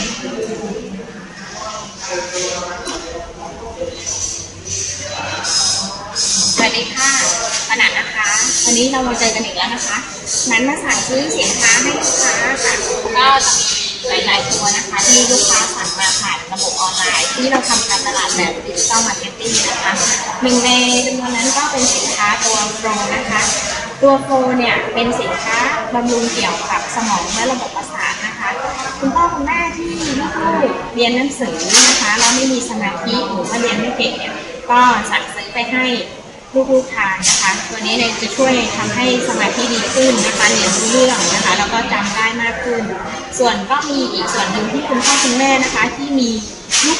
สวัสดีค่ะปนัดนะคะ วันนี้เรามาเจอกันอีกแล้วนะคะ นั้นมาสั่งซื้อสินค้าให้ลูกค้าค่ะก็จะมีหลายๆตัวนะคะ ที่ลูกค้าสั่งมาผ่านระบบออนไลน์ ที่เราทำการตลาดแบบดิจิตอลมาร์เก็ตติ้งนะคะหนึ่งในจำนวนนั้นก็เป็นสินค้าตัวโปรนะคะ ตัวโปรเนี่ยเป็นสินค้าบำรุงเกี่ยวกับสมองและระบบประสาท คุณพ่อคุณแม่ที่ลูกๆเรียนหนังสือนะคะแล้วไม่มีสมาธิหรือว่าเรียนไม่เก่งเนี่ยก็สั่งซื้อไปให้ลูกๆทานนะคะ ตัวนี้เนี่ยจะช่วยทำให้สมาธิดีขึ้นนะคะเรียนรู้เรื่องนะคะแล้วก็จำได้มากขึ้น ส่วนก็มีอีกส่วนหนึ่งที่คุณพ่อคุณแม่นะคะ ที่มี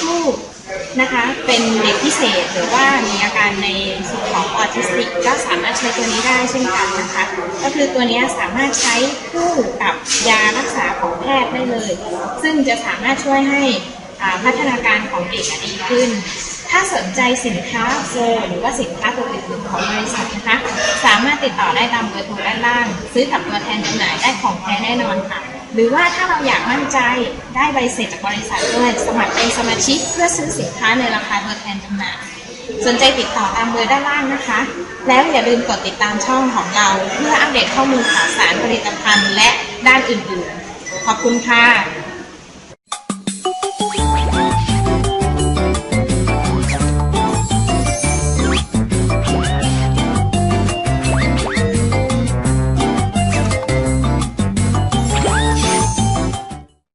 ลูกๆ นะคะเป็นเด็กพิเศษหรือว่ามีอาการในส่วนของออทิสติกก็สามารถใช้ตัวนี้ได้เช่นกันนะคะ ก็คือตัวนี้สามารถใช้คู่กับยารักษาของแพทย์ได้เลย ซึ่งจะสามารถช่วยให้อ่าพัฒนาการของเด็กดีขึ้น ถ้าสนใจสินค้าโฟร์หรือว่าสินค้าตัวอื่นๆของบริษัทนะคะ สามารถติดต่อได้ตามเบอร์โทรด้านล่าง ซื้อกับตัวแทนจำหน่ายได้ของแท้แน่นอนค่ะ หรือว่าถ้าเราอยากมั่นใจได้ใบเสร็จจากบริษัทด้วยสมัครเป็นสมาชิกเพื่อซื้อสินค้าในราคาตัวแทนจำหน่ายสนใจติดต่อตามเบอร์ด้านล่างนะคะ แล้วอย่าลืมกดติดตามช่องของเรา เพื่ออัปเดตข้อมูลข่าวสารผลิตภัณฑ์และด้านอื่นๆ ขอบคุณค่ะ